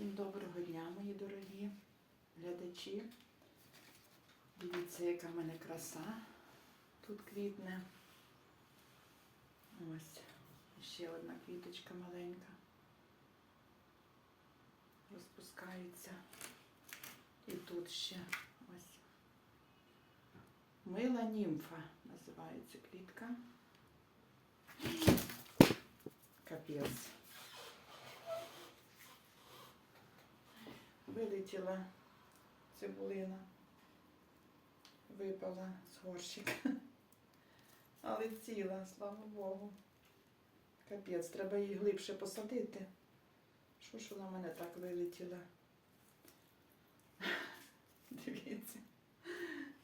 Всім доброго дня, мої дорогі глядачі. Дивіться, яка в мене краса тут квітне. Ось ще одна квіточка маленька. Розпускається. І тут ще ось. Мила німфа називається квітка. Капець. Вилетіла цибулина, випала з горщика. Але ціла, слава Богу. Капець, треба її глибше посадити. Що ж вона в мене так вилетіла? Дивіться,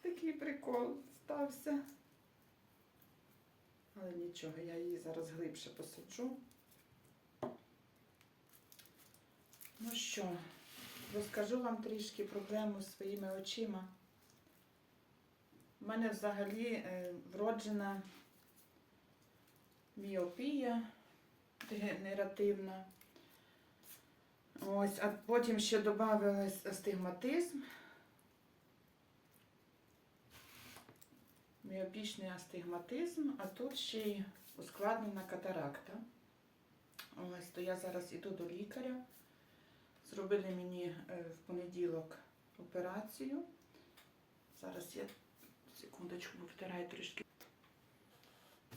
такий прикол стався. Але нічого, я її зараз глибше посаджу. Ну що, розкажу вам трішки проблему своїми очима. У мене взагалі е, вроджена міопія дегенеративна. Ось, а потім ще додався астигматизм. Міопічний астигматизм, а тут ще й ускладнена катаракта. Ось, то я зараз іду до лікаря. Зробили мені е, в понеділок операцію. Зараз я секундочку витираю трішки.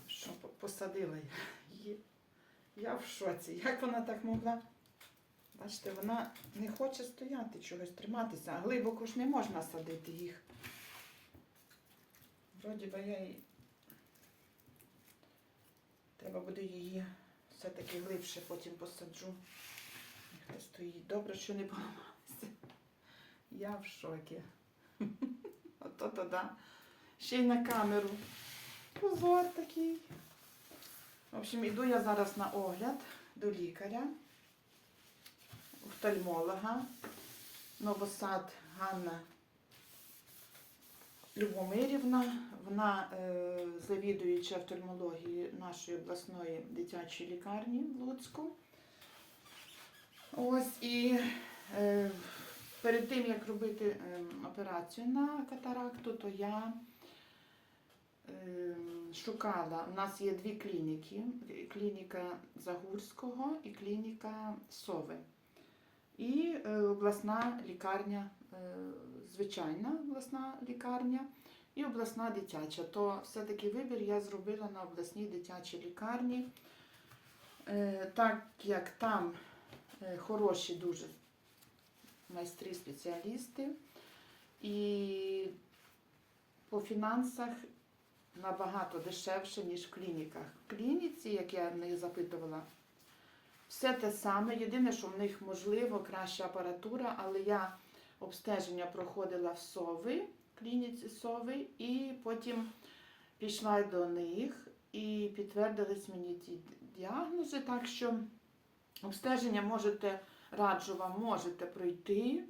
Що по- посадила її. Я в шоці. Як вона так могла? Бачите, вона не хоче стояти, чогось триматися, а глибоко ж не можна садити їх. Вроді би я й... Треба буде її все-таки глибше потім посаджу. Стоїть. Добре, що не поламалася. Я в шокі. Ото то да. Ще й на камеру. Позор такий. В общем, іду я зараз на огляд до лікаря, офтальмолога, новосад Ганна Любомирівна. Вона е, завідуюча офтальмології нашої обласної дитячої лікарні в Луцьку. Ось і е, перед тим, як робити е, операцію на катаракту, то я е, шукала. У нас є дві клініки: клініка Загурського і клініка Сови. І е, обласна лікарня, е, звичайна обласна лікарня і обласна дитяча. То все-таки вибір я зробила на обласній дитячій лікарні, Е, так як там хороші дуже майстри, спеціалісти. І по фінансах набагато дешевше, ніж в клініках. В клініці, як я в них запитувала, все те саме. Єдине, що в них можливо краща апаратура, але я обстеження проходила в Сови, клініці Сови, і потім пішла до них і підтвердились мені ті діагнози. Так що обстеження можете, раджу вам, можете пройти.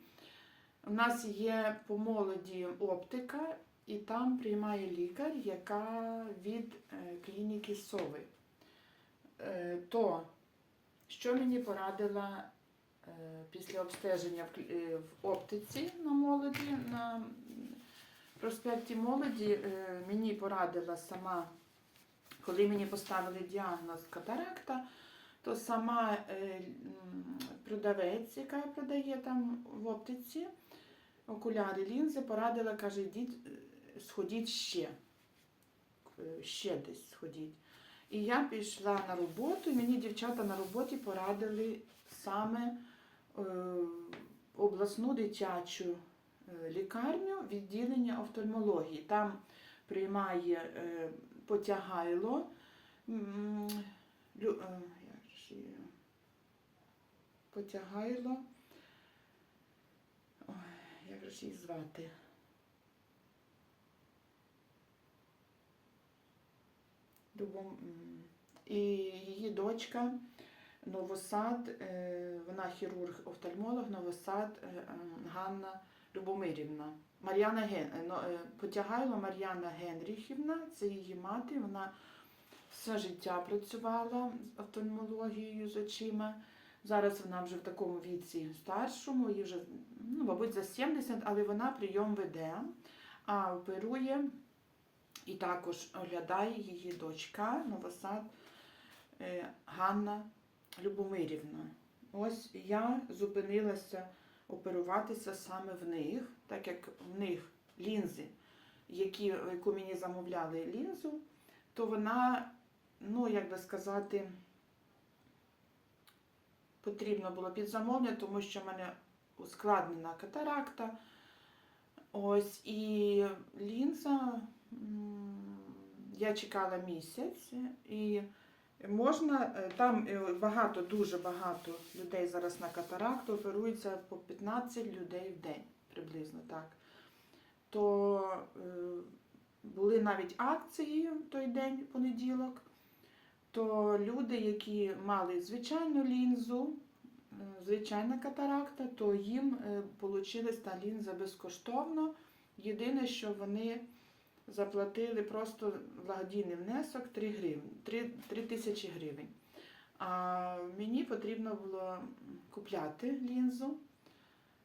У нас є по молоді оптика, і там приймає лікар, яка від е, клініки Сови. Е, То, що мені порадила е, після обстеження в оптиці на молоді, на проспекті молоді, мені порадила сама, коли мені поставили діагноз катаракта, то сама е, продавець, яка продає там в оптиці, окуляри лінзи, порадила, каже, йдіть, е, сходіть ще. Е, Ще десь сходіть. І я пішла на роботу, і мені дівчата на роботі порадили саме обласну дитячу лікарню відділення офтальмології. Там приймає потягайло. Її? Потягайло. Ой, як же її звати? І її дочка Новосад, е, вона хірург-офтальмолог, Новосад е, е, Ганна Любомирівна. Мар'яна Ген... Потягайло Мар'яна Генріхівна, це її мати. Вона все життя працювала з офтальмологією з очима. Зараз вона вже в такому віці старшому, їй вже, ну, мабуть, за 70, але вона прийом веде, а оперує і також оглядає її дочка Новосад е, Ганна Любомирівна. Ось я зупинилася оперуватися саме в них, так як в них лінзи, які, яку мені замовляли лінзу, то вона, ну як би сказати, потрібно було під замовлення, тому що в мене ускладнена катаракта. Ось і лінза. Я чекала місяць і можна е, там е, багато, дуже багато людей зараз на катаракту оперується по 15 людей в день, приблизно так. То е, були навіть акції в той день, понеділок. То люди, які мали звичайну лінзу, е, звичайна катаракта, то їм отримала та лінза безкоштовно. Єдине, що вони заплатили просто благодійний внесок 3 гривні, 3, 3 тисячі гривень. А мені потрібно було купляти лінзу,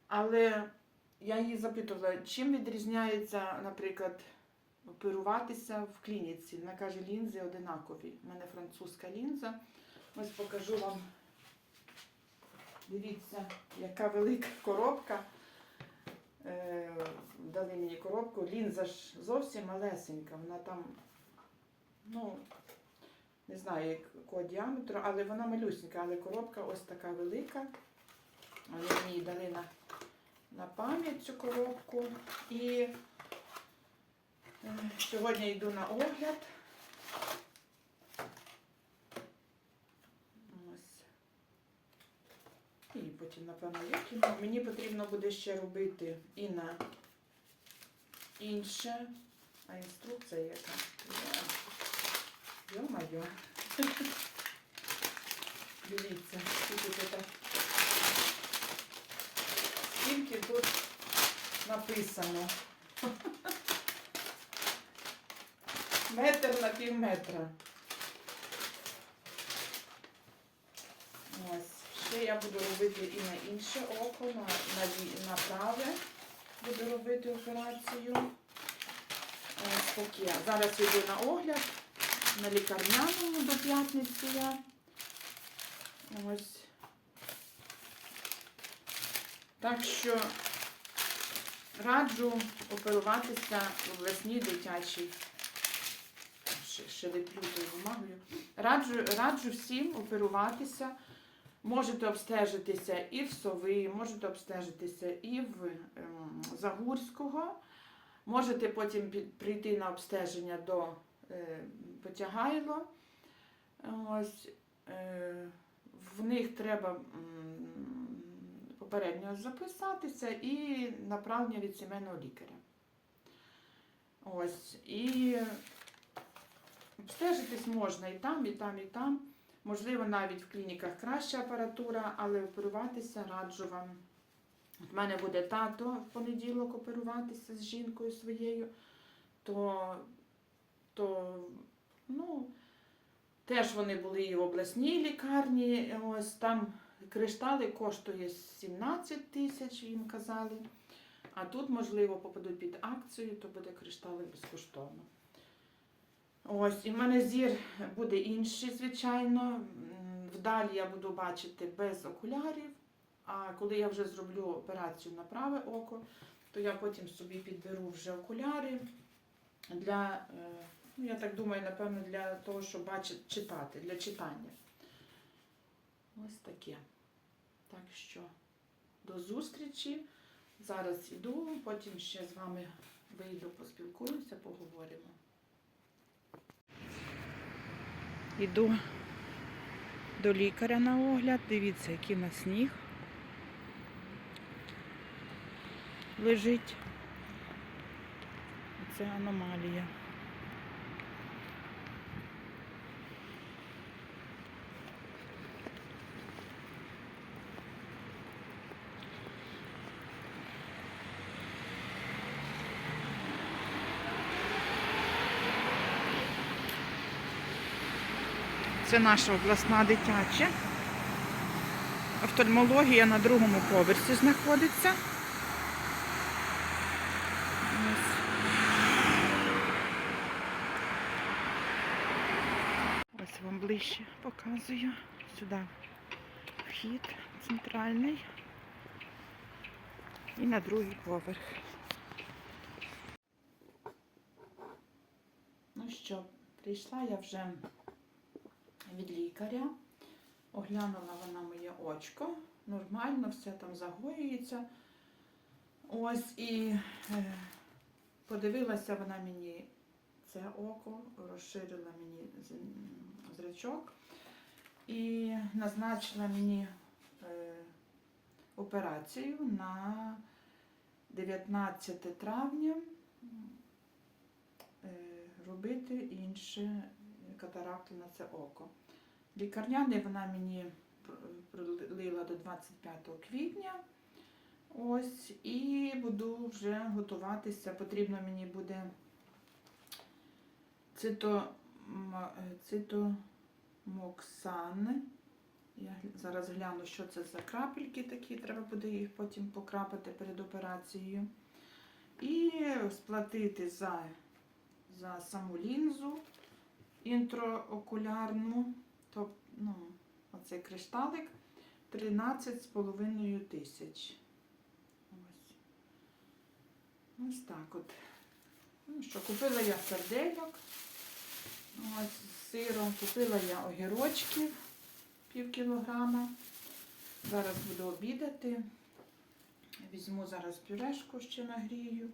але я її запитувала, чим відрізняється, наприклад, оперуватися в клініці. Вона каже, лінзи одинакові. У мене французька лінза. Ось покажу вам. Дивіться, яка велика коробка. Е, Дали мені коробку. Лінза ж зовсім малесенька. Вона там, ну, не знаю якого діаметру, але вона малюсенька, але коробка ось така велика. Вони мені дали на, на пам'ять цю коробку. І сьогодні йду на огляд. Ось. І потім, напевно, викину. Мені потрібно буде ще робити і на інше. А інструкція яка? Йо-майо. Дивіться, скільки тут. Скільки тут написано. Метр на пів метра. Ось. Ще я буду робити і на інше око, на, на, на праве буду робити операцію. Ось таке. Зараз йду на огляд на лікарняному до п'ятниці я. Ось. Так що раджу оперуватися в обласній дитячій. Ще, тою бумагою. Раджу, раджу всім оперуватися. Можете обстежитися і в Сови, можете обстежитися і в ем, Загурського. Можете потім прийти на обстеження до е, Потягайло. Ось, е, в них треба попередньо записатися і направлення від сімейного лікаря. Ось, і обстежитись можна і там, і там, і там. Можливо, навіть в клініках краща апаратура, але оперуватися раджу вам. От мене буде тато в понеділок оперуватися з жінкою своєю, то, то ну, теж вони були і в обласній лікарні. Ось там криштали коштує 17 тисяч, їм казали. А тут, можливо, попадуть під акцію, то буде криштали безкоштовно. Ось, і в мене зір буде інший, звичайно. Вдалі я буду бачити без окулярів. А коли я вже зроблю операцію на праве око, то я потім собі підберу вже окуляри для, е, ну я так думаю, напевно, для того, щоб бачити, читати, для читання. Ось таке. Так що до зустрічі. Зараз іду, потім ще з вами вийду, поспілкуюся, поговоримо. Іду до лікаря на огляд. Дивіться, який на сніг лежить. Це аномалія. Це наша обласна дитяча. офтальмологія на другому поверсі знаходиться. Ось. Вам ближче показую. Сюди вхід центральний. І на другий поверх. Ну що, прийшла я вже від лікаря. Оглянула вона моє очко. Нормально, все там загоюється. Ось і е, подивилася вона мені це око, розширила мені зрачок і назначила мені е, операцію на 19 травня е, робити інше катаракту на це око. Лікарняний вона мені пр- пролила до 25 квітня. Ось, і буду вже готуватися. Потрібно мені буде цито, цитомоксан. Я зараз гляну, що це за крапельки такі, треба буде їх потім покрапати перед операцією. І сплатити за, за саму лінзу інтроокулярну, тобто, ну, оцей кришталик 13,5 тисяч. Ось. Ось так от. Ну що, купила я сардельок. Ось з сиром. Купила я огірочків пів кілограма. Зараз буду обідати. Візьму зараз пюрешку ще нагрію.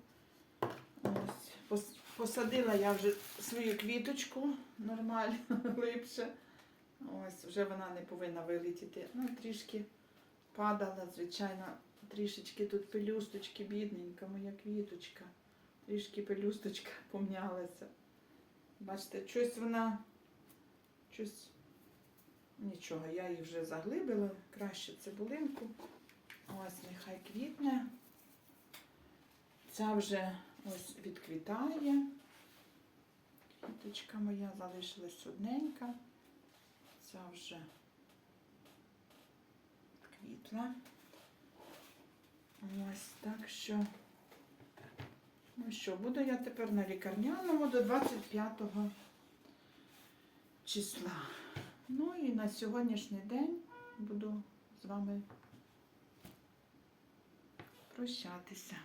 Ось. Пос- Посадила я вже свою квіточку нормально, липше. Ось, вже вона не повинна вилетіти. Ну, трішки падала, звичайно, трішечки тут пелюсточки, бідненька моя квіточка. Трішки пелюсточка помнялася. Бачите, щось вона, щось, нічого, я її вже заглибила, краще цибулинку. Ось, нехай квітне. Ця вже ось відквітає. Квіточка моя залишилась одненька. Ця вже квітла. Ось так що. Ну що, буду я тепер на лікарняному до 25 числа. Ну і на сьогоднішній день буду з вами прощатися.